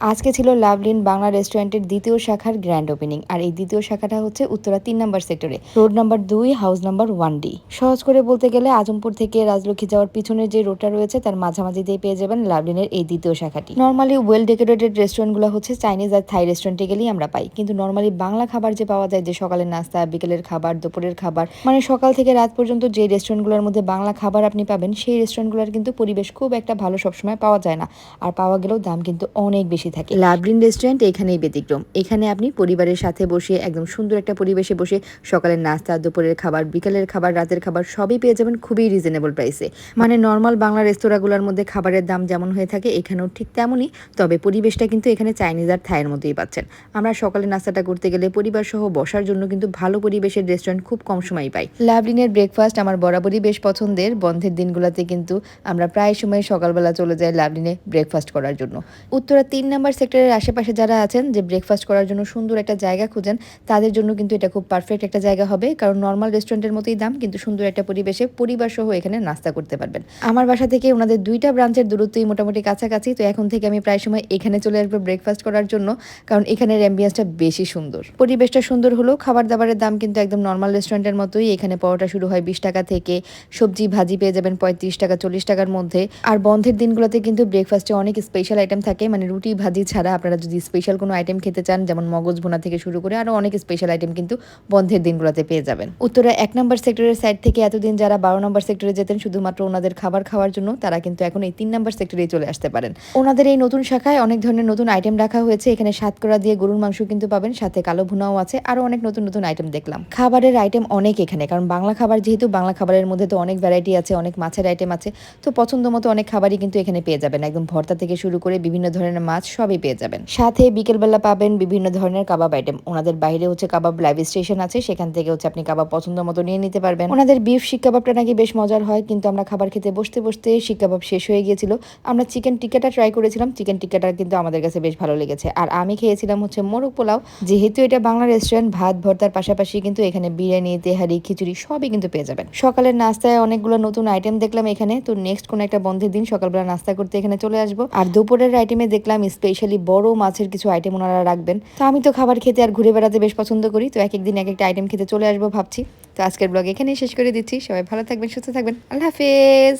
আজকে ছিল লাভলিন বাংলা রেস্টুরেন্টের দ্বিতীয় শাখার গ্র্যান্ড ওপেনিং আর এই দ্বিতীয় শাখাটা হচ্ছে উত্তরা তিন নম্বর সেক্টরে। রোড নাম্বার দুই হাউস নাম্বার ওয়ান ডি সহজ করে বলতে গেলে আজমপুর থেকে রাজলক্ষ্মী যাওয়ার পিছনের যে রোডটা রয়েছে, তার মাঝামাঝি দিয়ে পেয়ে যাবেন লাভলিনের এই দ্বিতীয় শাখাটি। নর্মালি ওয়েল ডেকোরেটেড রেস্টুরেন্টগুলো হচ্ছে চাইনিজ আর থাই রেস্টুরেন্টে গেলেই আমরা পাই। কিন্তু নর্মালি বাংলা খাবার যে পাওয়া যায়, যে সকালের নাস্তা, বিকেলের খাবার, দুপুরের খাবার মানে সকাল থেকে রাত পর্যন্ত যে রেস্টুরেন্টগুলোর মধ্যে বাংলা খাবার আপনি পাবেন, সেই রেস্টুরেন্টগুলোর কিন্তু পরিবেশ খুব একটা ভালো সবসময় পাওয়া যায় না। আর পাওয়া গেলেও দাম কিন্তু অনেক বেশি থাকে। লাভলিন রেস্টুরেন্ট এখানেই ব্যতিক্রম। এখানে আপনি পরিবারের সাথে বসে, একদম সুন্দর একটা পরিবেশে বসে সকালের নাস্তা, দুপুরের খাবার, বিকেলের খাবার, রাতের খাবার সবই পেয়ে যাবেন খুবই রিজনেবল প্রাইসে মানে নর্মাল বাংলা রেস্তোরাঁগুলোর মধ্যে খাবারের দাম যেমন হয়ে থাকে, এখানেও ঠিক তেমনই, তবে পরিবেশটা কিন্তু এখানে চাইনিজ আর থাইয়ের মতোই পাচ্ছেন। আমরা সকালে নাস্তাটা করতে গেলে পরিবার সহ বসার জন্য কিন্তু ভালো পরিবেশের রেস্টুরেন্ট খুব কম সময় পাই। লাভলিনের ব্রেকফাস্ট আমার বরাবরই বেশ পছন্দের। বন্ধের দিনগুলোতে কিন্তু আমরা প্রায় সময় সকালবেলা চলে যাই লাভলিনে ব্রেকফাস্ট করার জন্য। উত্তরা তিন নম্বর সেক্টরের আশেপাশে যারা আছেন, যে ব্রেকফাস্ট করার জন্য সুন্দর একটা জায়গা খুঁজেন, তাদের জন্য কিন্তু এটা খুব পারফেক্ট একটা জায়গা হবে। কারণ নর্মাল রেস্টুরেন্টের মতোই দাম, কিন্তু সুন্দর একটা পরিবেশে পরিবার সহ এখানে নাস্তা করতে পারবেন। আমার বাসা থেকে ওনাদের দুইটা ব্রাঞ্চের দূরত্বই মোটামুটি কাছাকাছি, তো এখন থেকে আমি প্রায় সময় এখানে চলে আসব ব্রেকফাস্ট করার জন্য, কারণ এখানের অ্যাম্বিয়েন্সটা বেশি সুন্দর। পরিবেশটা সুন্দর হলেও খাবার দাবারের দাম কিন্তু একদম নর্মাল রেস্টুরেন্টের মতোই। এখানে পরোটা শুরু হয় বিশ টাকা থেকে, সবজি, ভাজি পেয়ে যাবেন পঁয়ত্রিশ টাকা, চল্লিশ টাকার মধ্যে। আর বন্ধের দিনগুলোতে কিন্তু ব্রেকফাস্টে অনেক স্পেশাল আইটেম থাকে মানে রুটি ভাজি ছাড়া আপনারা যদি স্পেশাল কোনো আইটেম খেতে চান, যেমন মগজ ভুনা থেকে শুরু করে আরও অনেক স্পেশাল আইটেম কিন্তু বন্ধের দিনগুলোতে পেয়ে যাবেন। উত্তরা এক নম্বর সেক্টরের সাইড থেকে এতদিন যারা বারো নম্বর সেক্টরে যেতেন, শুধুমাত্র ওনাদের খাবার খাওয়ার জন্য তারা কিন্তু এখন এই তিন নম্বর সেক্টরেই চলে আসতে পারেন। ওনাদের এই নতুন শাখায় অনেক ধরনের নতুন আইটেম রাখা হয়েছে। এখানে সাতকরা দিয়ে গরুর মাংস কিন্তু পাবেন, সাথে কালো ভুনাও আছে আরও অনেক নতুন নতুন আইটেম দেখলাম। খাবারের আইটেম অনেক এখানে, কারণ বাংলা খাবার যেহেতু, বাংলা খাবারের মধ্যে তো অনেক ভ্যারাইটি আছে, অনেক মাছের আইটেম আছে, তো পছন্দ মতো অনেক খাবারই কিন্তু এখানে পেয়ে যাবেন। একদম ভর্তা থেকে শুরু করে বিভিন্ন ধরনের মাছ সবই পেয়ে যাবেন। সাথে বিকেলবেলা পাবেন বিভিন্ন ধরনের কাবাব আইটেম ওনাদের বাইরে হচ্ছে কাবাব লাইভ স্টেশন আছে, সেখান থেকে হচ্ছে আপনি কাবাব পছন্দ মতো নিয়ে নিতে পারবেন। ওনাদের বিফ শিক কাবাবটা নাকি বেশ মজার হয়, কিন্তু আমরা খাবার খেতে বসতে বসতে শিক কাবাব শেষ হয়ে গিয়েছিল। আমরা চিকেন টিক্কাটা ট্রাই করেছিলাম চিকেন টিকাটা কিন্তু আমাদের কাছে বেশ ভালো লেগেছে। আর আমি খেয়েছিলাম হচ্ছে মোরগ পোলাও। যেহেতু এটা বাংলা রেস্টুরেন্ট ভাত, ভর্তার পাশাপাশি কিন্তু এখানে বিরিয়ানি, তেহারি, খিচুড়ি সবই কিন্তু পেয়ে যাবেন। সকালের নাস্তায় অনেকগুলো নতুন আইটেম দেখলাম এখানে। তো নেক্সট কোন একটা বন্ধের দিন সকালবেলা নাস্তা করতে এখানে চলে আসব। আর দুপুরের আইটেমে দেখলাম স্পেশালি বড় মাছের কিছু আইটেম ওনারা রাখবেন। তো আমি তো খাবার খেতে আর ঘুরে বেড়াতে বেশ পছন্দ করি। তো এক একদিন এক একটা আইটেম খেতে চলে আসব ভাবছি। তো আজকের ব্লগ এখানেই শেষ করে দিচ্ছি। সবাই ভালো থাকবেন, সুস্থ থাকবেন। আল্লাহ হাফেজ!